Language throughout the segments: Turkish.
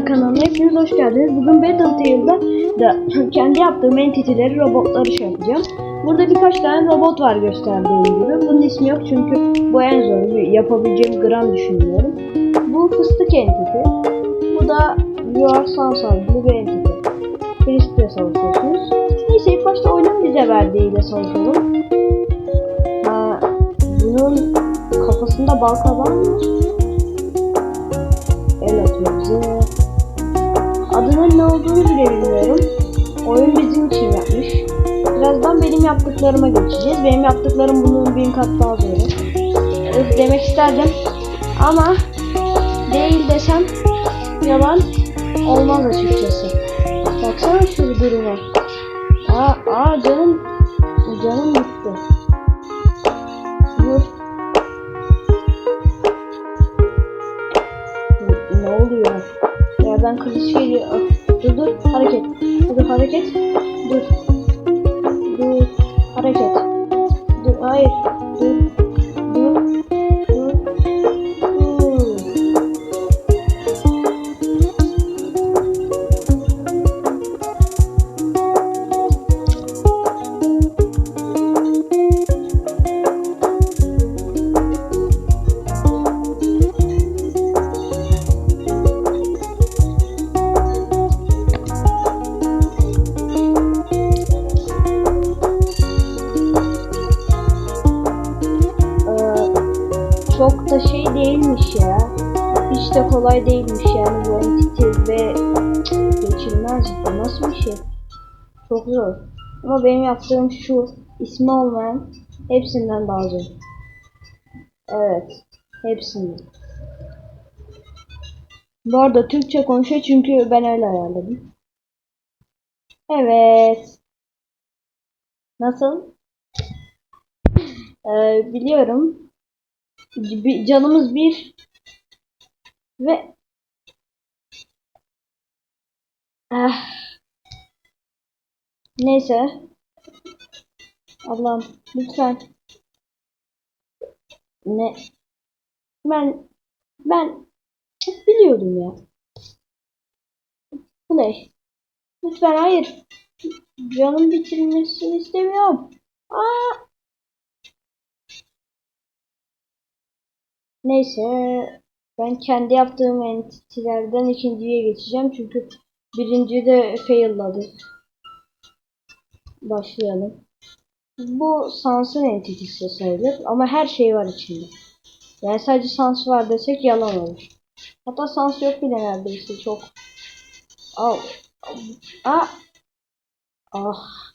Oyna kanalına hepiniz hoş geldiniz. Bugün Battlefields'da da kendi yaptığım entity'leri, robotları şey yapacağım. Burada birkaç tane robot var gösterdiğim gibi. Bunun ismi yok çünkü bu en zor bir yapabileceğim gram düşünüyorum. Bu fıstık entity. Bu da Your Sans adlı bir entity. Birisiyle savaşıyorsunuz. Neyse ilk başta oyunun bize verdiğiyle savaşalım. Bunun kafasında bal kabağı mı var? El atıyor bize. Adının ne olduğunu bile bilmiyorum. Oyun bizim için yapmış. Birazdan benim yaptıklarıma geçeceğiz. Benim yaptıklarım bunun bin kat daha zor. Öf demek isterdim. Ama değil desem yalan olmaz açıkçası. Baksana şu duruma. Aa, aa canım şey değilmiş ya. Hiç de kolay değilmiş yani bu entity ve geçilmez bu nasıl bir şey? Çok zor. Ama benim yaptığım şu ismi olmayan hepsinden daha zor. Evet. Hepsinden. Bu arada Türkçe konuşuyor çünkü ben öyle ayarladım. Evet. Nasıl? Ee, biliyorum. Canımız bir ve Ah. Neyse. Allah'ım lütfen. Ne? Ben ben biliyordum ya. Ne? Lütfen hayır. Canım bitirmesini istemiyorum. Aa! Neyse ben kendi yaptığım entity'lerden ikinciye geçeceğim çünkü birinci de failladı. Başlayalım. Bu Sans'ın entity'si sayılır ama her şey var içinde. Yani sadece Sans var desek yalan olur. Hatta Sans yok bile neredeyse çok. Al. Aa. Ah.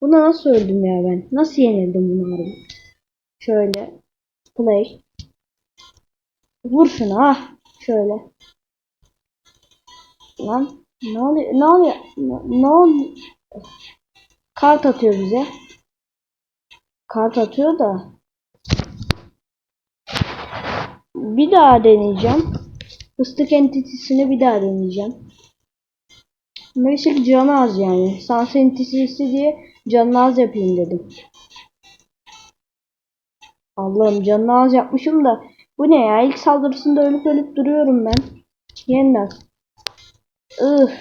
Buna nasıl öldüm ya ben? Nasıl yenildim bunu harbi? Şöyle. Play. Vur şunu ah. Şöyle. Lan ne oluyor? Ne oluyor? Ne, ne oluyor? Kart atıyor bize. Kart atıyor da. Bir daha deneyeceğim. Fıstık entitesini bir daha deneyeceğim. Neyse canı az yani. Sans entitesi diye canını az yapayım dedim. Allah'ım canını az yapmışım da. Bu ne ya? İlk saldırısında ölüp ölüp duruyorum ben. Yeniden. Ih.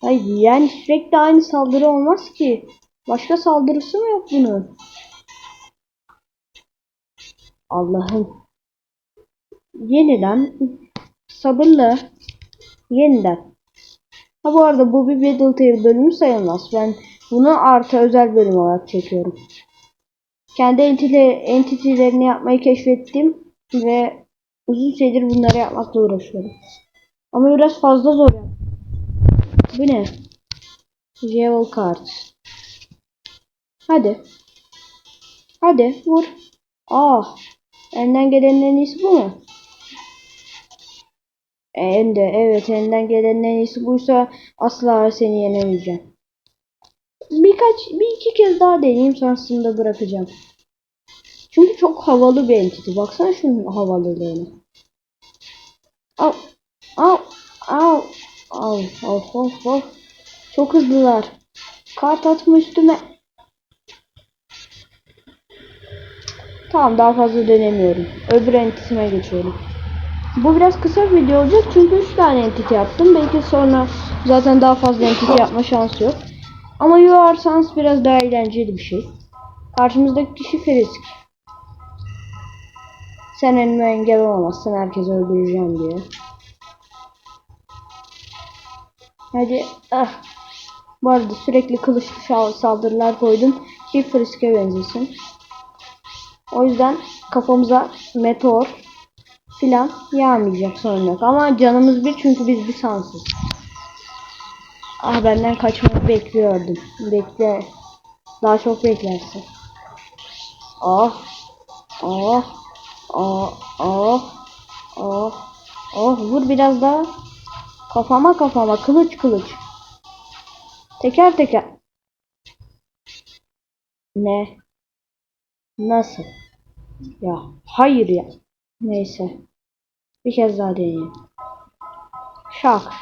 Hayır yani sürekli aynı saldırı olmaz ki. Başka saldırısı mı yok bunun? Allah'ım. Yeniden. Sabırla. Yeniden. Ha bu arada bu bir Battletale bölümü sayılmaz. Ben bunu artı özel bölüm olarak çekiyorum. Kendi entity, entity'lerini yapmayı keşfettim ve uzun süredir bunları yapmakla uğraşıyorum. Ama biraz fazla zor. Bu ne? Jewel Cards. Hadi. Hadi vur. Ah. Elinden gelenin en iyisi bu mu? En de evet elinden gelenin en iyisi buysa asla seni yenemeyeceğim. Birkaç bir iki kez daha deneyeyim sonrasında bırakacağım. Çünkü çok havalı bir entity. Baksana şunun havalılığına. Al. Al. Al. Al. Of of of. Çok hızlılar. Kart atma üstüme. Tamam daha fazla denemiyorum. Öbür entity'me geçiyorum. Bu biraz kısa bir video olacak çünkü 3 tane entity yaptım. Belki sonra zaten daha fazla entity yapma şansı yok. Ama UR Sans biraz daha eğlenceli bir şey. Karşımızdaki kişi Frisk. Sen önüme engel olamazsın herkesi öldüreceğim diye. Hadi ah. Bu arada sürekli kılıçlı saldırılar koydum ki Frisk'e benzesin. O yüzden kafamıza meteor filan yağmayacak sorun yok. Ama canımız bir çünkü biz bir sansız. Ah benden kaçmayı bekliyordum. Bekle. Daha çok beklersin. Oh. Oh. Oh. Oh. Oh. Oh. Vur biraz daha. Kafama kafama. Kılıç kılıç. Teker teker. Ne? Nasıl? Ya hayır ya. Neyse. Bir kez daha deneyeyim. Şak.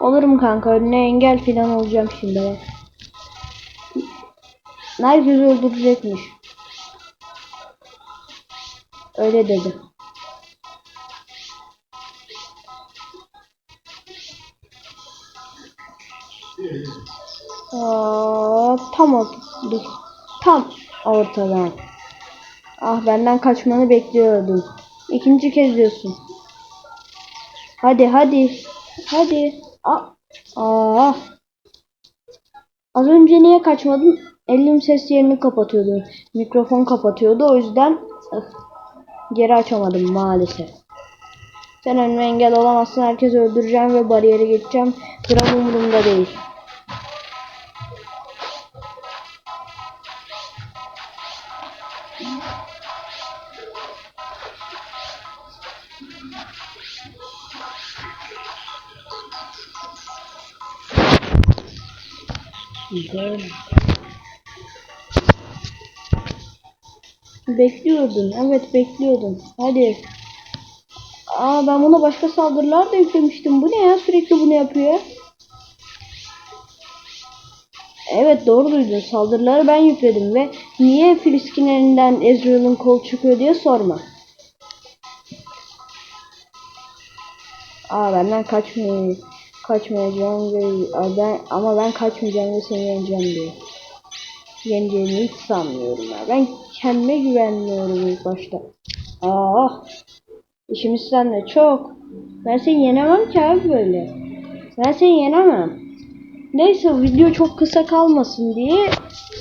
Olur mu kanka? Önüne engel filan olacağım şimdi. ben. Herkesi öldürecekmiş. Öyle dedi. Tam ortada. Tam ortadan. Ah benden kaçmanı bekliyordum. İkinci kez diyorsun. Hadi hadi. Hadi. Aa. Aa. Az önce niye kaçmadın? Elim ses yerini kapatıyordu. Mikrofon kapatıyordu. O yüzden geri açamadım maalesef. Sen önüme engel olamazsın. Herkesi öldüreceğim ve bariyeri geçeceğim. Gram umurumda değil. Güzel. Bekliyordun. Evet bekliyordum. Hadi. Aa ben buna başka saldırılar da yüklemiştim. Bu ne ya? Sürekli bunu yapıyor. Evet doğru duydun. Saldırıları ben yükledim ve niye Frisk'in elinden Ezreal'ın kol çıkıyor diye sorma. Aa benden kaçmıyor. Kaçmayacağım ve ben ama ben kaçmayacağım ve seni yeneceğim diyor. Yeneceğimi hiç sanmıyorum ya. Ben kendime güvenmiyorum ilk başta. Aa, işimiz seninle çok. Ben seni yenemem ki abi böyle. Ben seni yenemem. Neyse video çok kısa kalmasın diye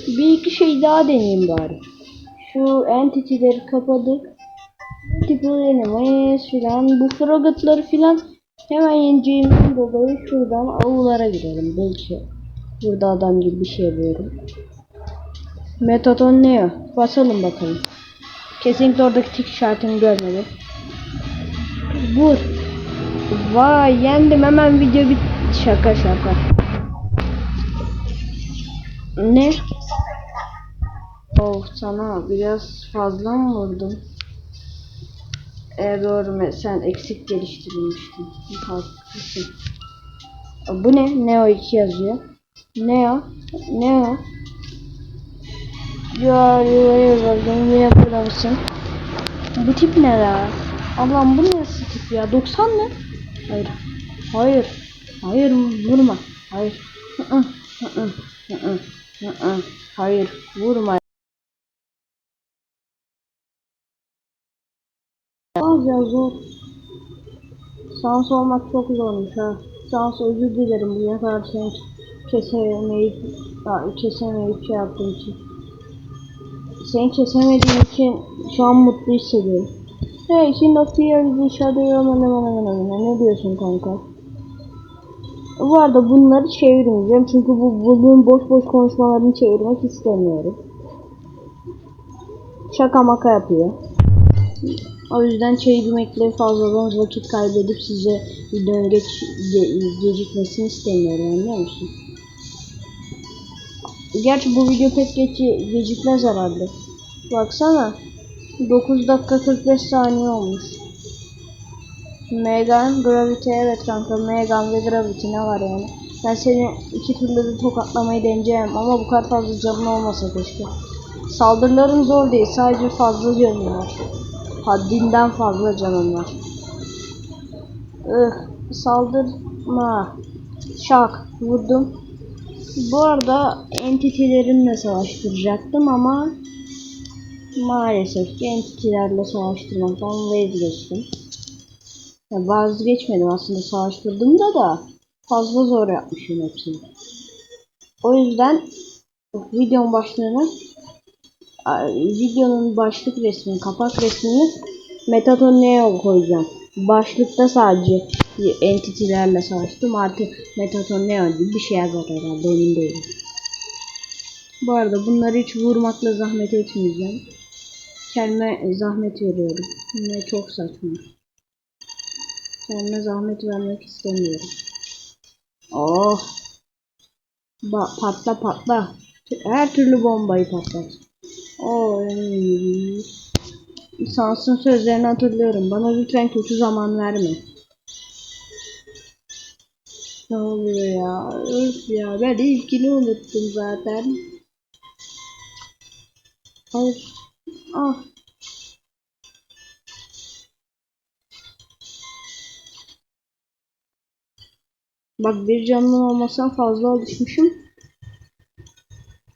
bir iki şey daha deneyeyim bari. Şu entity'leri kapadık. Multiple enemies filan. Bu frogotları filan hemen yeneceğimden dolayı şuradan avlulara girelim. Belki burada adam gibi bir şey yapıyorum. Metodon Neo. Basalım bakalım. Kesinlikle oradaki tik işaretini görmedim. Vur. Vay yendim hemen video bit. Şaka şaka. Ne? Oh sana biraz fazla mı vurdum? E doğru sen eksik geliştirilmiştin. Haklısın. Bu ne? Neo 2 yazıyor. Neo? Neo? Are you are yine burada mısın? Bu tip ne ya? Allah'ım bu nasıl tip ya? 90 mı? Hayır. Hayır. Hayır vurma. Hayır. Hı. Hayır vurma. Az ya zor. Sans olmak çok zormuş ha. Sans özür dilerim bugüne kadar seni kesemeyip, ya, kesemeyip şey yaptığım için. Seni kesemediğim için şu an mutlu hissediyorum. Hey, şimdi fear is shadow. Ne diyorsun kanka? Bu arada bunları çevirmeyeceğim çünkü bu bunun boş boş konuşmalarını çevirmek istemiyorum. Şaka maka yapıyor. O yüzden çevirmekle fazladan vakit kaybedip size videonun geç, ge, gecikmesini istemiyorum anlıyor musun? Gerçi bu video pek geç, gecikmez herhalde. Baksana. 9 dakika 45 saniye olmuş. Megan, Gravity evet kanka Megan ve Gravity ne var yani. Ben seni iki türlü de tokatlamayı deneyeceğim ama bu kadar fazla canın olmasa keşke. Saldırıların zor değil. Sadece fazla canım var. Haddinden fazla canım var. Ih, saldırma. Şak. Vurdum. Bu arada entitilerimle savaştıracaktım ama maalesef ki entitilerle savaştırmaktan vazgeçtim. Ya vazgeçmedim aslında savaştırdım da da fazla zor yapmışım hepsini. O yüzden videonun başlığını videonun başlık resmini, kapak resmini Metaton Neo koyacağım. Başlıkta sadece entitilerle savaştım. Artık Metaton Neo gibi bir şey yazar herhalde emin değilim. Bu arada bunları hiç vurmakla zahmet etmeyeceğim. Kendime zahmet veriyorum. Ne çok saçma. Kendime zahmet vermek istemiyorum. Oh. Ba patla patla. Her türlü bombayı patlat. Oy. Sansın sözlerini hatırlıyorum. Bana lütfen kötü zaman verme. Ne oluyor ya? Öf ya. Ben ilkini unuttum zaten. Hayır. Ah. Bak bir canlı olmasam fazla alışmışım.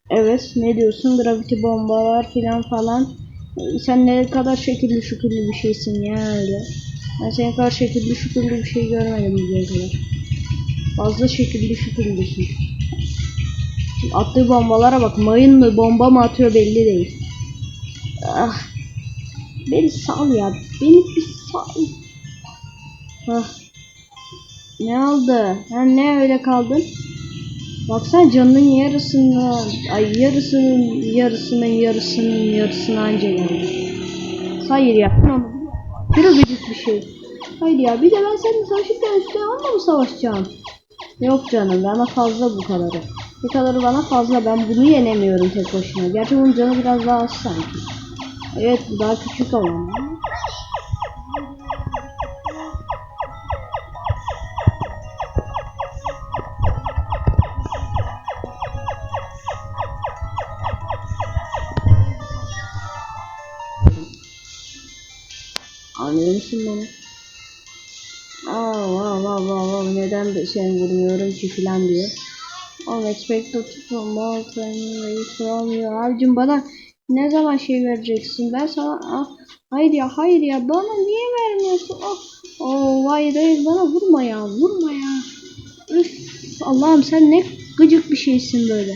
Evet ne diyorsun gravity bombalar filan falan. Sen ne kadar şekilli şükürlü bir şeysin ya öyle. Ben senin kadar şekilli şükürlü bir şey görmedim bugüne kadar. Fazla şekilli şükürlüsün. Attığı bombalara bak mayın mı bomba mı atıyor belli değil. Ah. Beni sal ya. Beni bir sal. Ah. Ne oldu? Ha ne öyle kaldın? Baksana canının yarısını, ay yarısının yarısının yarısının yarısını anca geldi. Hayır ya. Tamam. Bir gıcık bir şey. Hayır ya bir de ben seninle savaşırken üstüne onunla mı savaşacağım? Yok canım bana fazla bu kadarı. Bu kadarı bana fazla ben bunu yenemiyorum tek başına. Gerçi bunun canı biraz daha az sanki. Evet bu daha küçük olan. Şey vurmuyorum ki filan diyor. Oh, expected to more from you. Abicim bana ne zaman şey vereceksin? Ben sana ah, hayır ya hayır ya bana niye vermiyorsun? Oh, oh hayır hayır bana vurma ya vurma ya. Üf, Allah'ım sen ne gıcık bir şeysin böyle.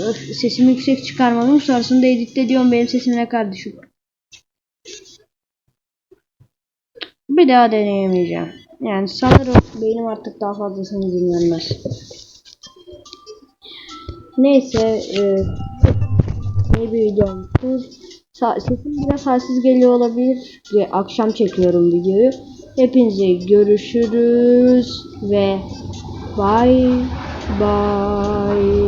Öf, sesimi yüksek çıkarmadım sonrasında editte diyorum benim sesim ne kadar düşük. Bir daha deneyemeyeceğim. Yani sanırım benim artık daha fazlasını dinlenmez. Neyse e, iyi bir video olmuştur. Sa- Sesim biraz halsiz geliyor olabilir. Akşam çekiyorum videoyu. Hepinize görüşürüz ve bye bye.